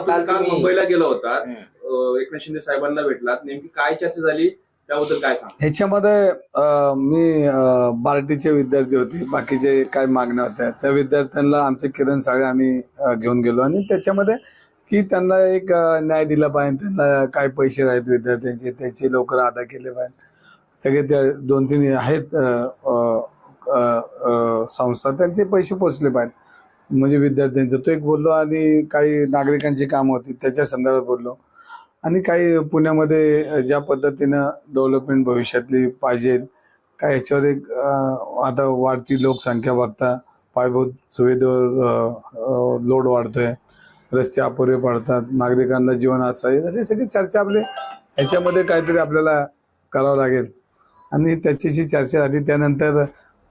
काल काल तुम्ही- मुंबईला गेला होता. हं. अं, एकनाथ शिंदे साहेबांना भेटलात. नेमकी काय चर्चा झाली? त्याबद्दल काय सांग ह्याच्यामध्ये अ, मी अ, बार्टीचे विद्यार्थी होते. बाकीचे काय मागण्या होत्या त्या विद्यार्थ्यांना आमचे किरण साळे आम्ही अ, घेऊन गेलो. आणि त्याच्यामध्ये की त्यांना एक अ, न्याय दिला पाहिजे. त्यांना काय पैसे आहेत विद्यार्थ्यांचे. त्याचे लवकर अदा केले पाहिजे. सगळे त्या दोन तीन आहेत अ, अ, अ, अ, संस्था. त्यांचे पैसे पोचले पाहिजे. म्हणजे विद्यार्थ्यांचा. तो एक बोललो आणि काही नागरिकांची कामं होती त्याच्या संदर्भात बोललो. आणि काही पुण्यामध्ये ज्या पद्धतीनं डेव्हलपमेंट भविष्यातली पाहिजे काय ह्याच्यावर एक आता वाढती लोकसंख्या बघता पायाभूत सुविधेवर लोड वाढतोय रस्ते अपुरे पडतात नागरिकांना जीवन असं हे सगळी चर्चा आपले ह्याच्यामध्ये काहीतरी आपल्याला करावं लागेल. आणि त्याच्याशी चर्चा झाली त्यानंतर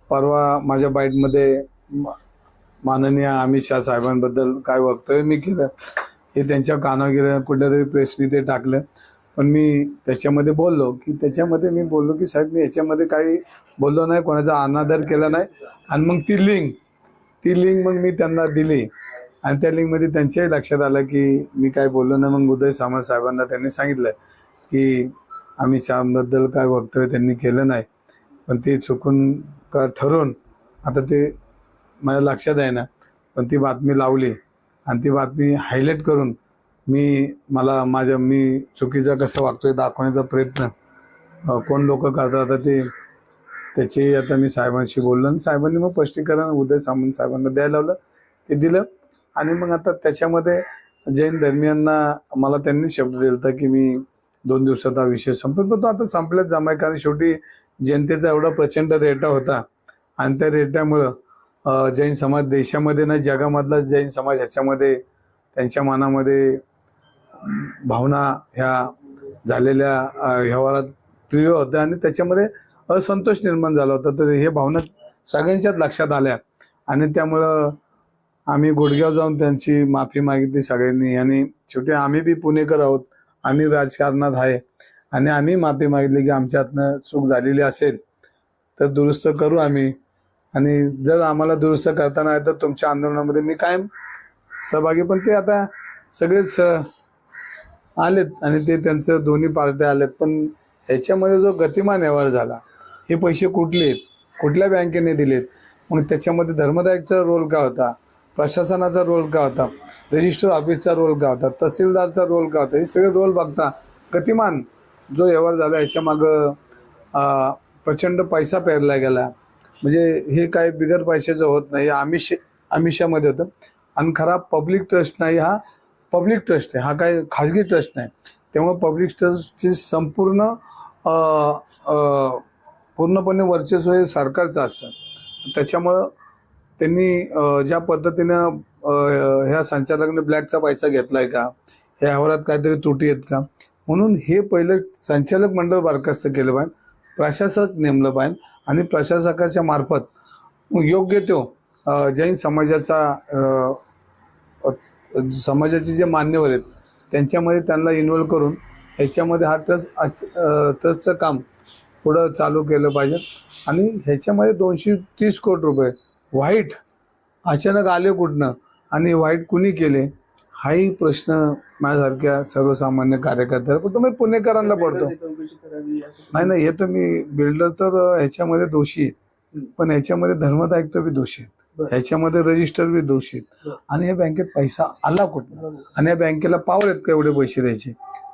परवा माझ्या बाईटमध्ये माननीय अमित शहा साहेबांबद्दल काय वक्तव्य मी केलं हे त्यांच्या कानावर गेलं कुठल्या तरी प्रेसनी ते टाकलं. पण मी त्याच्यामध्ये बोललो की त्याच्यामध्ये मी बोललो की साहेब मी याच्यामध्ये काही बोललो नाही कोणाचा अनादर केला नाही. आणि मग ती लिंक ती लिंक मग मी त्यांना दिली. आणि त्या लिंकमध्ये त्यांच्याही लक्षात आलं की मी काय बोललो नाही. मग उदय सामंत साहेबांना त्यांनी सांगितलं की आम्ही शामबद्दल काय वक्तव्य त्यांनी केलं नाही. पण ते चुकून का ठरवून आता ते माझ्या लक्षात आहे ना पण ती बातमी लावली आणि ती बातमी हायलाईट करून मी मला माझ्या मी चुकीचं कसं वागतोय दाखवण्याचा प्रयत्न कोण लोक करतात आता ते त्याची आता मी साहेबांशी बोललो आणि साहेबांनी मग स्पष्टीकरण उदय सामंत साहेबांना द्यायला लावलं ते दिलं आणि मग आता त्याच्यामध्ये जैन धर्मियांना मला त्यांनी शब्द दिला होता की मी दोन दिवसात हा विषय संपेल पण तो आता संपल्याच जमाय कारण शेवटी जनतेचा एवढा प्रचंड रेटा होता आणि त्या रेट्यामुळं जैन समाज देशामध्ये नाही जगामधला जैन समाज ह्याच्यामध्ये त्यांच्या मनामध्ये भावना ह्या झालेल्या व्यवहारात तीव्र होत्या आणि त्याच्यामध्ये असंतोष निर्माण झाला होता. तर हे भावना सगळ्यांच्याच लक्षात आल्या आणि त्यामुळं आम्ही गुडगाव जाऊन त्यांची माफी मागितली सगळ्यांनी. आणि शेवटी आम्ही बी पुणेकर आहोत. आम्ही राजकारणात आहे. आणि आम्ही माफी मागितली की आमच्यातनं चूक झालेली असेल तर दुरुस्त करू आम्ही. आणि जर आम्हाला दुरुस्त करताना आहे तर तुमच्या आंदोलनामध्ये मी कायम सहभागी. पण ते आता सगळेच आलेत आणि ते त्यांचं दोन्ही पार्ट्या आलेत. पण ह्याच्यामध्ये जो गतिमान व्यवहार झाला हे पैसे कुठले आहेत? कुठल्या बँकेने दिलेत? मग त्याच्यामध्ये धर्मदायकचा रोल का होता? प्रशासनाचा रोल का होता? रजिस्टर ऑफिसचा रोल का होता? तहसीलदारचा रोल का होता? हे सगळे रोल बघता गतिमान जो व्यवहार झाला याच्यामागं प्रचंड पैसा पेरला गेला. म्हणजे हे काय बिगर पैशाचं होत नाही. आमिष आमिषामध्ये होतं. आणि खरा पब्लिक ट्रस्ट नाही हा पब्लिक ट्रस्ट आहे. हा काय खाजगी ट्रस्ट नाही. त्यामुळे पब्लिक ट्रस्टची संपूर्ण पूर्णपणे वर्चस्व हे सरकारचं असतं. त्याच्यामुळं त्यांनी ज्या पद्धतीनं ह्या संचालकाने ब्लॅकचा पैसा घेतला आहे का? ह्या अहवालात काहीतरी त्रुटी आहेत का? म्हणून हे पहिलं संचालक मंडळ बरखास्त केलं पाहिजे. प्रशासक नेमलं पाहिजे. आणि प्रशासकाच्या मार्फत योग्य तो जैन समाजाचा समाजाचे जे मान्यवर आहेत त्यांच्यामध्ये त्यांना इन्व्हॉल्व करून ह्याच्यामध्ये हा ट्रस्ट ट्रस्टचं काम पुढं चालू केलं पाहिजे. आणि ह्याच्यामध्ये दोनशे तीस कोटी रुपये व्हाईट अचानक आले कुठनं आणि व्हाईट कुणी केले? हाही प्रश्न माझ्यासारख्या सर्वसामान्य कार्यकर्त्याला पण तुम्ही पुणेकरांना पडतो. नाही नाही हे तर मी बिल्डर तर ह्याच्यामध्ये दोषी आहेत. पण ह्याच्यामध्ये धर्मदायित्व बी दोषी आहेत. ह्याच्यामध्ये रजिस्टर बी दोषी आहेत. आणि या बँकेत पैसा आला कुठं आणि या बँकेला पावर आहेत का एवढे पैसे द्यायचे?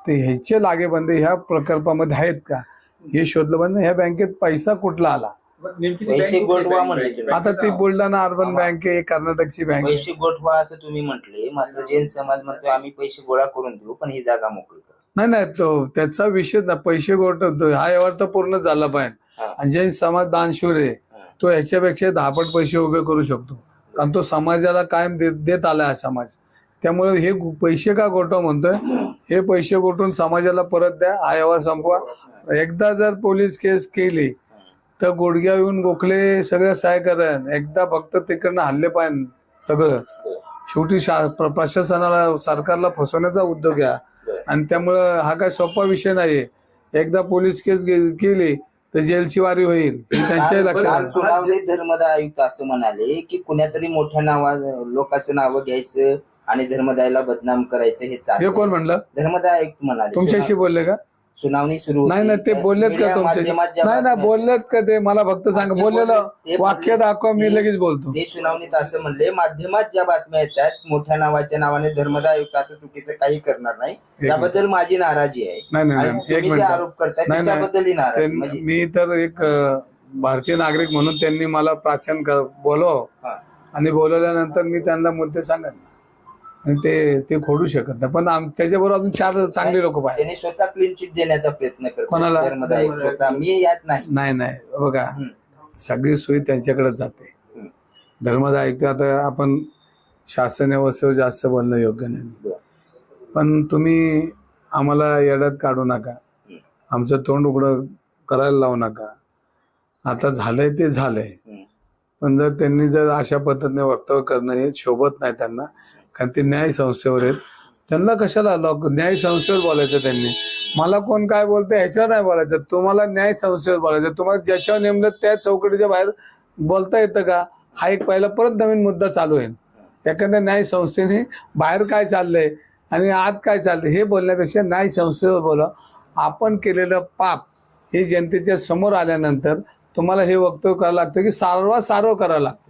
ते ह्याचे लागेबंदे ह्या प्रकल्पामध्ये आहेत का? हे शोधलं पाहिजे. ह्या बँकेत पैसा कुठला आला? कुठली गोठवा? म्हणले तुम्ही. आता ती बुलढाणा अर्बन बँक आहे कर्नाटकची बँक आहे. पैसे गोठवा असं तुम्ही म्हटले मात्र जैन समाज म्हणतो आम्ही पैसे गोळा करून देऊ पण ही जागा मोकळी करा. नाही नाही तो त्याचा विषय ना पैसे गोठवतो हा व्यवहार तर पूर्ण झाला पाहिजे. हा. आणि जैन समाज दानशूर आहे तो ह्याच्यापेक्षा दहापट पैसे उभे करू शकतो. कारण तो समाजाला कायम देत देत आला हा समाज. त्यामुळे हे गु- पैसे का गोठव म्हणतोय? हे पैसे गोठून समाजाला परत द्या हा व्यवहार संपवा. एकदा जर पोलीस केस केली तर गुडघ्या येऊन गोखले सगळं सहाय करण एकदा फक्त तिकडनं हल्ले पाहिजे सगळं. शेवटी शा प्र- प्रशासनाला सरकारला फसवण्याचा उद्योग आहे. आणि त्यामुळं हा काय सोपा विषय नाही एकदा पोलीस केस केली तर जेलची वारी होईल. त्यांच्याही लक्षात काल आलं. सुनावणीत धर्मदा आयुक्त असं म्हणाले की कुण्यातरी मोठ्या नावा लोकांचं नावं घ्यायचं आणि धर्मदायला बदनाम करायचं हे हे कोण म्हणलं? धर्मदाय आयुक्त म्हणाले. तुमच्याशी बोलले का? सुनावणी सुरू नाही ना ते बोललेत का नाही ना बोललेत का ते? मला फक्त सांगा. बोललेलं वाक्य दाखवा मी लगेच बोलतो. ते सुनावणीत असं म्हणले माध्यमात ज्या बातम्या येतात मोठ्या नावाच्या नावाने धर्मदाय आयुक्त असं चुकीचं काही करणार नाही. त्याबद्दल माझी नाराजी आहे. नाही एक आरोप नाही. त्याच्याबद्दलही नाराजी. म्हणजे मी तर एक भारतीय नागरिक म्हणून त्यांनी मला प्राचीन बोलव. आणि बोलवल्यानंतर मी त्यांना मुद्दे सांगेन आणि ते ते खोडू शकत नाही पण आम- त्याच्याबरोबर अजून चार चांगले लोक पाहिजे त्यांनी स्वतः क्लीन चिट देण्याचा प्रयत्न कोणाला? करतात स्वतः मी यात नाही नाही नाही बघा हम्म. सगळी सोयी त्यांच्याकडे जाते हम्म. धर्मदा ऐकतो आता आपण शासन व्यवस्थेवर जास्त बोलणं योग्य नाही. पण तुम्ही आम्हाला येड्यात काढू नका हम्म. आमचं तोंड उघडं करायला लावू नका आता झालंय ते झालंय हम्म. पण जर त्यांनी जर अशा पद्धतीने वक्तव्य करणं हे शोभत नाही त्यांना कारण ते न्याय संस्थेवर आहेत. त्यांना कशाला लॉक न्याय संस्थेवर बोलायचं त्यांनी? मला कोण काय बोलतं ह्याच्यावर नाही बोलायचं. तुम्हाला न्याय संस्थेवर बोलायचं. तुम्हाला ज्याच्यावर नेमलं त्या चौकटीच्या बाहेर बोलता येतं का? हा एक पहिला परत नवीन मुद्दा चालू होईल एखाद्या न्याय संस्थेने बाहेर काय चाललंय आणि आत काय चाललंय हे बोलण्यापेक्षा न्याय संस्थेवर बोला. आपण केलेलं पाप हे जनतेच्या समोर आल्यानंतर तुम्हाला हे वक्तव्य करावं लागतं की सारवा सारव करावं लागतं.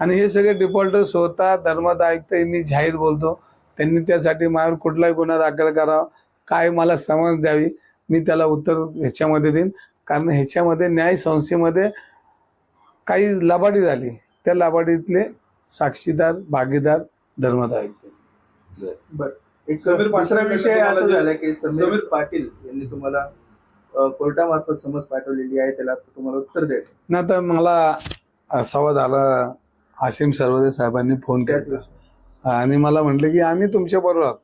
आणि हे सगळे डिफॉल्टर स्वतः धर्मात ऐकतं मी जाहीर बोलतो. त्यांनी त्यासाठी माझ्यावर कुठलाही गुन्हा दाखल करावा. काय मला समज द्यावी मी त्याला उत्तर ह्याच्यामध्ये देईन. कारण ह्याच्यामध्ये न्याय संस्थेमध्ये काही लबाडी झाली. त्या लबाडीतले साक्षीदार भागीदार धर्मात बर. एक समीर पाटील विषय असा झाला की समीर पाटील यांनी तुम्हाला कोर्टामार्फत समज पाठवलेली आहे त्याला तुम्हाला उत्तर द्यायचं ना तर मला संवाद आला आशिम सर्वदे साहेबांनी फोन केला. आणि मला म्हटलं की आम्ही तुमच्या बरोबर आहोत.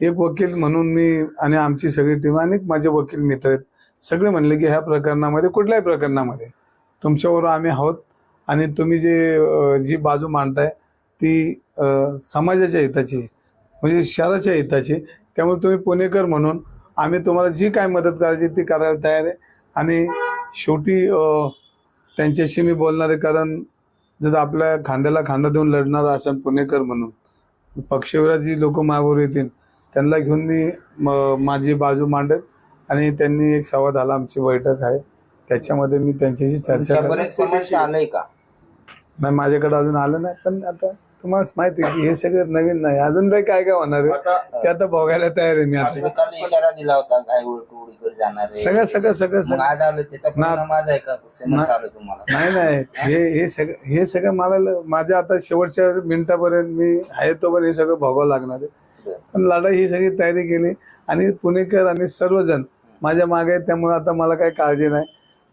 एक वकील म्हणून मी आणि आमची सगळी टीम अनेक माझे वकील मित्र आहेत. सगळे म्हणले की ह्या प्रकरणामध्ये कुठल्याही प्रकरणामध्ये तुमच्याबरोबर आम्ही आहोत. आणि तुम्ही जे जी बाजू मांडताय ती समाजाच्या हिताची. म्हणजे शहराच्या हिताची. त्यामुळे तुम्ही पुणेकर म्हणून आम्ही तुम्हाला जी काय मदत करायची ती करायला तयार आहे. आणि शेवटी त्यांच्याशी मी बोलणार आहे. कारण जर आपल्या खांद्याला खांदा देऊन लढणार असं पुणेकर म्हणून. पक्षविरा जी लोक मागवर येतील त्यांना घेऊन मी माझी बाजू मांडेल आणि त्यांनी एक संवाद आला आमची बैठक आहे. त्याच्यामध्ये मी त्यांच्याशी चर्चा आलंय का? नाही माझ्याकडे अजून आलं नाही पण आता तुम्हालाच माहिती आहे की हे सगळं नवीन नाही. अजून काही काय काय होणार आहे? ते आता भोगायला तयार आहे मी आता. इशारा दिला होता काय जाणार आहे. सगळं सगळं सगळं मग सगळं आज आलं त्याचा परिणाम आज आहे का? समज ना- आलं तुम्हाला? नाही नाही. हे हे सगळं हे सगळं मला ल- माझ्या आता शेवटच्या मिनिटापर्यंत मी आहे तोपर्यंत हे सगळं भोगावं लागणार आहे. पण लढाई ही सगळी तयारी केली आणि पुणेकर आणि सर्वजण माझ्या मागे आहेत त्यामुळे आता मला काही काळजी नाही.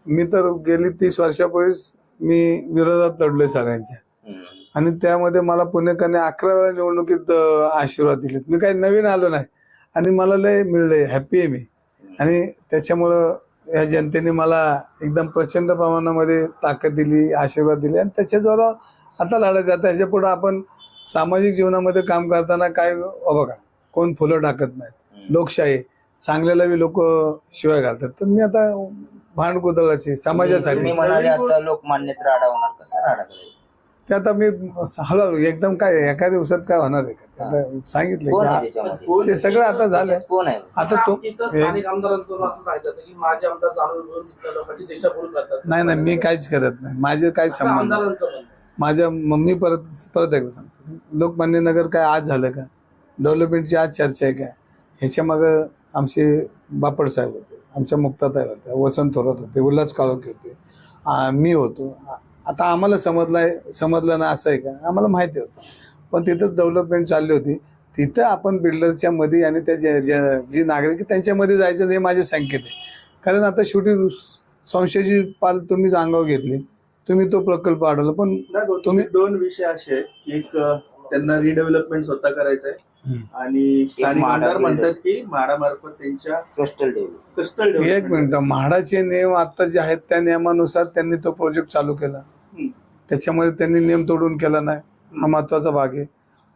मी तर गेली तीस वर्षापूर्वीच मी विरोधात लढलोय सगळ्यांच्या. हम्म. आणि त्यामध्ये मला पुणेकरांनी अकरा वेळा निवडणुकीत आशीर्वाद दिलेत. मी काही नवीन आलो नाही. आणि मला लय मिळलंय हॅप्पी आहे मी. आणि त्याच्यामुळं या जनतेने मला एकदम प्रचंड प्रमाणामध्ये ताकद दिली आशीर्वाद दिले. आणि त्याच्याद्वारा आता लढायचं जातं ह्याच्या पुढं आपण सामाजिक जीवनामध्ये काम करताना काय बघा कोण फुलं टाकत नाहीत. लोकशाही चांगल्याला बी लोक शिवाय घालतात. तर मी आता भांड कुदळाची समाजासाठी आता लोकमान्यता राडा होणार कसा राडा? ते आता मी हळूहळू एकदम काय एका दिवसात काय होणार आहे का? आता सांगितलं कोण की आहे त्याच्यामध्ये? ते सगळं आता झालंय. कोण आहे? आता तो तिथं स्थानिक आमदारांकडून असं सांगितलं होतं की माझे आमदार जाणून घेऊन तिथल्या लोकांची दिशाभूल करतात. नाही नाही मी काहीच करत नाही. माझे काही असं संबंध नाही. आमदारांचं म्हणणं आहे. माझ्या मम्मी परत परत एकदा सांगतो. लोकमान्य नगर काय आज झालं का? डेव्हलपमेंटची आज चर्चा आहे काय ह्याच्या मागं आमचे बापड साहेब होते आमच्या मुक्ताताई होत्या वसंत थोरात होते उल्हास काळोखे होते आ, मी होतो. आ- आता आम्हाला समजलंय समजलं ना असं आहे का? आम्हाला माहिती होतं. पण तिथं डेव्हलपमेंट चालली होती. तिथं आपण बिल्डरच्या मध्ये आणि त्या जे- नागरिक त्यांच्यामध्ये जायचं हे माझे संकेत आहे. कारण आता शेवटी संशयाची पाल तुम्हीच अंगावर घेतली. तुम्ही तो प्रकल्प अडवला पण तुम्ही- तुम्ही दोन विषय असे आहेत की एक त्यांना रिडेव्हलपमेंट स्वतः करायचंय. आणि स्थानिक म्हाडा आमदार. म्हणतात की म्हाडामार्फत त्यांच्या कस्टल डेव्हलप कस्टल एक मिनिट म्हाडाचे नियम आता जे आहेत त्या नियमानुसार त्यांनी तो प्रोजेक्ट चालू केला. त्याच्यामध्ये त्यांनी नियम तोडून केला नाही. हा महत्त्वाचा भाग आहे.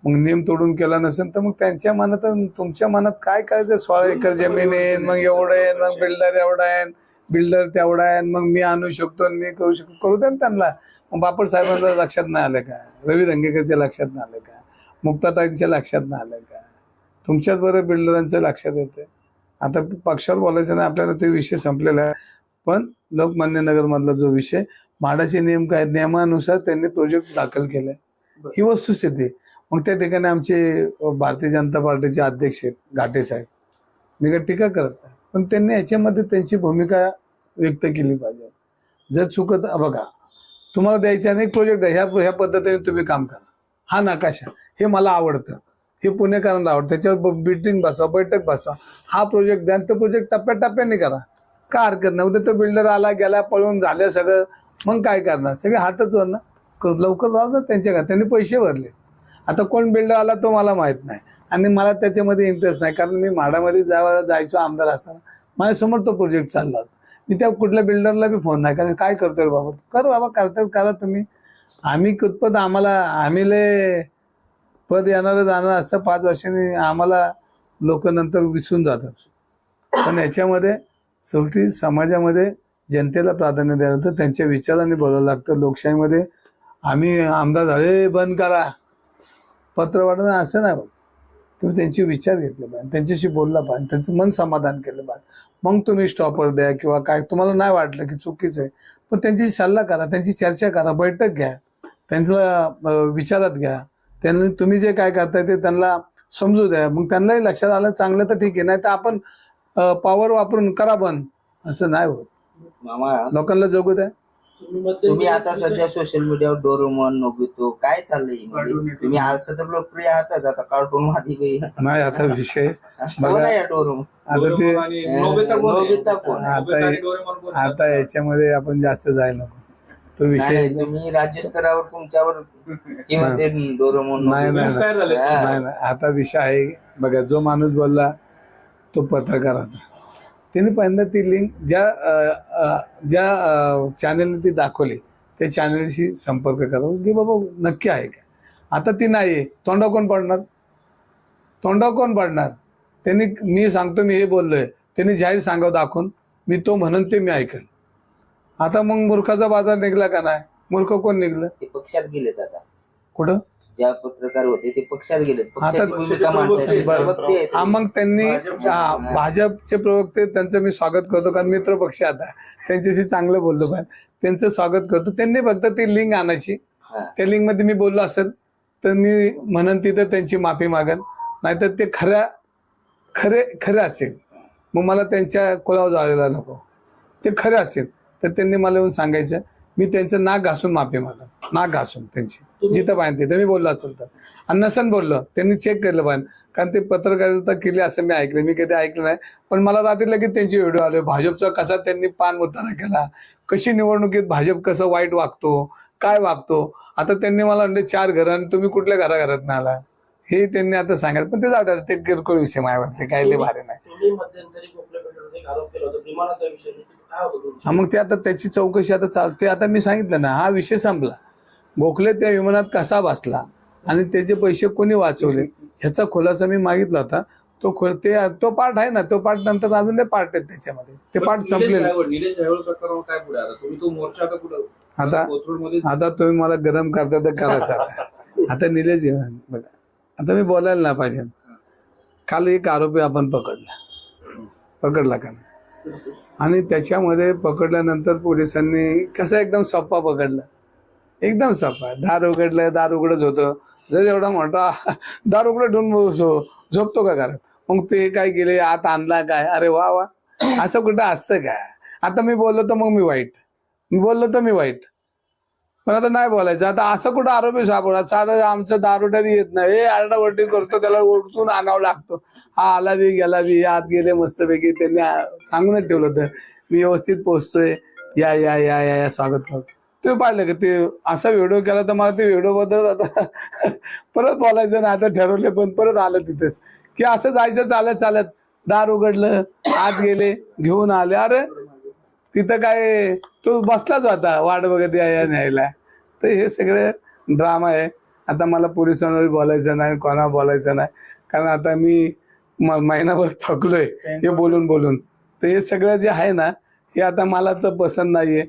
मग नियम तोडून केला नसेल तर मग त्यांच्या मनात तुमच्या मनात काय करायचं सोळा एकर जमीन आहे मग एवढं आहे मग बिल्डर एवढा आहे बिल्डर तेवढा आहे मग मी आणू शकतो आणि मी करू शकतो. करू द्या त्यांना. मग बापट साहेबांना लक्षात नाही आलं का? रवी धंगेकरच्या लक्षात नाही आलं का? मुक्ताताईंच्या लक्षात नाही आलं का? तुमच्याच बरं बिल्डरांचं लक्षात येतं. आता पक्षावर बोलायचं नाही आपल्याला ते विषय संपलेला आहे. पण लोकमान्य नगरमधला जो विषय म्हाडाचे नियम काय नियमानुसार त्यांनी प्रोजेक्ट दाखल केलाय ही वस्तुस्थिती. मग त्या ठिकाणी आमचे भारतीय जनता पार्टीचे अध्यक्ष आहेत घाटे साहेब. मी काय टीका करत नाही. पण त्यांनी याच्यामध्ये त्यांची भूमिका व्यक्त केली पाहिजे. जर चुकत बघा तुम्हाला द्यायचे अनेक प्रोजेक्ट ह्या ह्या पद्धतीने तुम्ही काम करा. हा नकाशा. हे मला आवडतं. हे पुणेकरांना आवडतं. त्याच्यावर बिल्डिंग बसवा बैठक बसवा. हा प्रोजेक्ट द्या तो प्रोजेक्ट टप्प्याटप्प्याने करा. का हरकत नाही. उद्या तो बिल्डर आला गेला पळून झालं सगळं. मग काय करणार? सगळे हातच वर ना? क- लवकर लावा ना त्यांच्या का त्यांनी पैसे भरले. आता कोण बिल्डर आला तो मला माहीत नाही. आणि मला त्याच्यामध्ये इंटरेस्ट नाही. कारण मी माडामध्ये जायला जायचो आमदार असताना. माझ्यासमोर तो प्रोजेक्ट चालला होता. मी त्या कुठल्या बिल्डरला बी फोन नाही कारण काय करतोय बाबा? कर बाबा करतात करा तुम्ही. आम्ही कुतपत आम्हाला आम्ही लय पद येणारं जाणार असं पाच वर्षांनी आम्हाला लोक नंतर विसरून जातात. पण याच्यामध्ये शेवटी समाजामध्ये जनतेला प्राधान्य द्यायला तर त्यांच्या विचाराने बोलावं लागतं. लोकशाहीमध्ये आम्ही आमदार झाले बंद करा. पत्र वाटणं असं नाही तुम्ही त्यांचे विचार घेतले पाहिजे त्यांच्याशी बोलला पाहिजे त्यांचं मन समाधान केलं पाहिजे. मग तुम्ही स्टॉपर द्या किंवा काय तुम्हाला नाही वाटलं की चुकीचं आहे. पण त्यांची सल्ला करा त्यांची चर्चा करा बैठक घ्या. त्यांना विचारात घ्या. त्यांना तुम्ही जे काय करताय ते त्यांना समजू द्या. मग त्यांनाही लक्षात आलं चांगलं तर ठीक आहे नाही तर आपण पॉवर वापरून करा बंद. असं नाही होत. मामा लोकांना जगू द्या तुम्ही तुम्ही आता सध्या सोशल मीडियावर डोरोमॉन नोबितो काय चाललंय म्हणजे तुम्ही असं तर लोकप्रिय आहातच आता कार्टून मध्ये बी. नाही आता विषय कोण आहे या डोरोमॉन आता ते नोबिता कोण आहे? नोबिता कोण आहे? आहे? याच्यामध्ये आपण जास्त जायला नको तो विषय नाही, तुम्ही राज्यस्तरावर तुमच्यावर किंवा ते डोरोमॉन नाही, नाही. Memes तयार झाले हा. नाही नाही आता विषय आहे बघा जो माणूस बोलला तो पत्रकार होता त्यांनी पहिल्यांदा ती लिंक ज्या ज्या चॅनलने ती दाखवली त्या चॅनलशी संपर्क करा. की बाबा नक्की आहे का? आता ती नाही आहे तोंडा कोण पडणार? तोंडा कोण पडणार? त्यांनी मी सांगतो मी हे बोललोय. त्यांनी जाहीर सांगावं दाखवून. मी तो म्हणून ते मी ऐकेल. आता मग मूर्खाचा बाजार निघला का नाही? मूर्ख कोण निघलं? ते पक्षात गेलेत आता. कुठं? ज्या पत्रकार होते ते पक्षात गेलेत. पक्षाची आता- भूमिका मांडतायत. बरं. प्रवक्ते आहेत. हा मग त्यांनी भाजप- हा, भाजपचे प्रवक्ते त्यांचं मी स्वागत करतो कारण मित्र पक्ष आता. त्यांच्याशी चांगलं बोललो पण त्यांचं स्वागत करतो. त्यांनी फक्त ती लिंक आणायची. हा. त्या लिंकमध्ये मी बोललो असेल तर मी म्हणन तिथं त्यांची माफी मागन. नाहीतर ते खऱ्या खरे खरे असेल. मग मला त्यांच्या कुळावर जायला नको. ते खरे असेल. तर त्यांनी मला येऊन सांगायचं मी त्यांचं नाक घासून माफी मागन. नाक घासून त्यांची. जिथं पाहिजे तिथं मी बोललो असेल तर. आणि नसन बोललो त्यांनी चेक केलं पाहिजे कारण ते पत्रकारिता केली असं मी ऐकलं मी कधी ऐकलं नाही. पण मला रात्री लगेच त्यांचे व्हिडिओ आले भाजपचा कसा त्यांनी पान उतारा केला? कशी निवडणुकीत भाजप कसं वाईट वागतो? काय वागतो? आता त्यांनी मला म्हणजे चार घरं आणि तुम्ही कुठल्या घराघरात नाही आला हे त्यांनी आता सांगायला पण ते जाऊ द्या, ते किरकोळ विषय माझ्यावरती काही लय भारी नाही. काय मग ते आता त्याची चौकशी आता चालते. आता मी सांगितलं ना हा विषय संपला. गोखले त्या विमानात कसा बसला आणि त्याचे पैसे कोणी वाचवले ह्याचा खुलासा मी मागितला होता. तो खोल ते तो पार्ट आहे ना तो पार्ट नंतर अजून पार्ट आहेत त्याच्यामध्ये. ते पार्ट निलेश संपलेले. ड्रायव्हर- निलेश ड्रायव्हर प्रकरण काय पुढे आता तुम्ही तो मोर्चा आता कुठं? आता कोथरूडमध्ये आता तुम्ही मला गरम करता तर करायचं आता. आता निलेश घेऊन बघा. आता मी बोलायला नाही पाहिजे. काल एक आरोपी आपण पकडला. पकडला का नाही? आणि त्याच्यामध्ये पकडल्यानंतर पोलिसांनी कसं एकदम सोप्पा पकडला. एकदम सोपा दार उघडलं दार उघडच होतं. जर एवढा मोठा दार उघडं ठेवून बसो झोपतो का घरात? मग ते काय केले? आत आणला काय अरे वा वा. असं कुठं असतं काय आता मी बोललो तर मग मी वाईट. मी बोललो तर मी वाईट. पण आता नाही बोलायचं. आता असं कुठं आरोपी सापडा साधं आमचं दारोट्याने येत नाही. हे आरडावरटी करतो त्याला ओढून आणावं लागतो. हा आला बी गेला बी आत गेले मस्तपैकी. त्यांनी सांगूनच ठेवलं होतं. मी व्यवस्थित पोहोचतोय. या या या या या. स्वागत करतो. ते पाहिलं का ते असा व्हिडिओ केला तर मला ते व्हिडिओबद्दल आता परत बोलायचं ना आता ठरवले पण परत आलं तिथेच. की असं जायचं चालत चालत. दार उघडलं आत गेले घेऊन आले. अरे तिथं काय तो बसलाच होता वाट बघत या न्यायला. तर हे सगळे ड्रामा आहे. आता मला पोलिसांवर बोलायचं नाही कोणा बोलायचं नाही. कारण आता मी महिनाभर थकलोय हे बोलून बोलून. तर हे सगळं जे आहे ना हे आता मला तर पसंत नाहीये.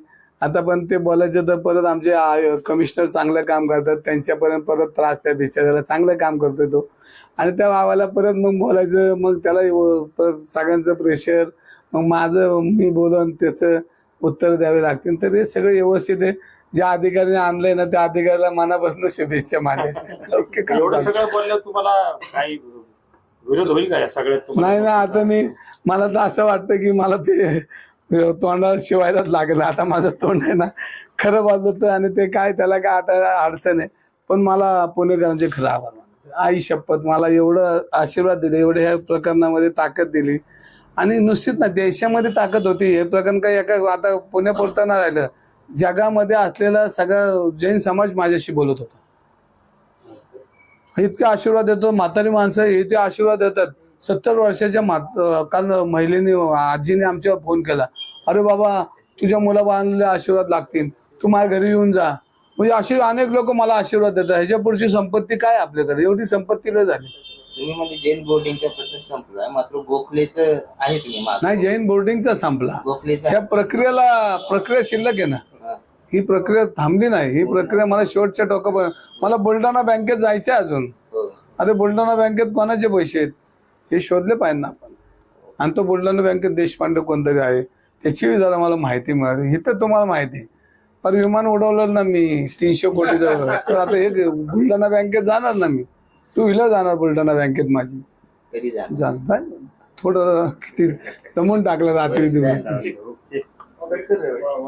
आता पण ते बोलायचं तर परत आमचे कमिशनर चांगलं काम करतात. त्यांच्यापर्यंत परत त्रास त्या बिचारायला चांगलं काम करतोय तो. आणि त्या भावाला परत मग बोलायचं मग त्याला परत सगळ्यांचं प्रेशर मग माझं मी बोलून त्याचं उत्तर द्यावे लागतील. तर हे सगळं व्यवस्थित आहे. ज्या अधिकाऱ्याने आणलंय ना त्या अधिकाऱ्याला मनापासून शुभेच्छा माझ्या ओके काही विरोध होईल का सगळ्यात तुम्हाला? नाही ना आता मी मला तर असं वाटतं की मला ते तोंडाला शिवायलाच लागेल. आता माझं तोंड आहे ना खरं बोललं आणि ते काय त्याला काय आता अडचण आहे. पण मला पुणेकरांचे खरं आभार आई शपथ मला एवढं आशीर्वाद दिले एवढे ह्या प्रकरणामध्ये ताकद दिली. आणि नुसतीच ना देशामध्ये ताकद होती. हे प्रकरण काही एका आता पुण्यापुरता नाही राहिलं. जगामध्ये असलेला सगळा जैन समाज माझ्याशी बोलत होता. इतके आशीर्वाद देतो म्हातारी माणसं इतके आशीर्वाद देतात. सत्तर वर्षाच्या मात काल महिलेने आजीने आमच्यावर फोन केला. अरे बाबा तुझ्या मुलाबाळांना आशीर्वाद लागतील. तू माझ्या घरी येऊन जा. म्हणजे असे अनेक लोक मला आशीर्वाद देतात. ह्याच्या पुढची संपत्ती काय आपल्याकडे? एवढी संपत्ती लय झाली. तुम्ही म्हणजे जैन बोर्डिंगचा प्रश्न संपलाय मात्र गोखलेच आहे तुम्ही मागं. नाही जैन बोर्डिंगचा संपला. गोखलेचा ह्या प्रक्रियेला प्रक्रिया शिल्लक आहे ना. हा. प्रक्रिया थांबली नाही. ही प्रक्रिया मला शेवटच्या टोका मला बुलढाणा बँकेत जायचं अजून. हो. अरे बुलढाणा बँकेत कोणाचे पैसे आहेत? हे शोधले पाहिजे ना आपण. आणि तो बुलढाणा बँकेत देशपांडे कोणतरी आहे त्याची जरा मला माहिती मिळाली. ही तर तुम्हाला माहिती आहे. पण विमान उडवलं ना मी तीनशे कोटीचं तर आता हे बुलढाणा बँकेत जाणार ना मी. टू व्हीलर जाणार बुलढाणा बँकेत माझी. कधी जाणार? जा. जाईल. थोडं किती दमून टाकलं रात्री दिवस. आंबेडकर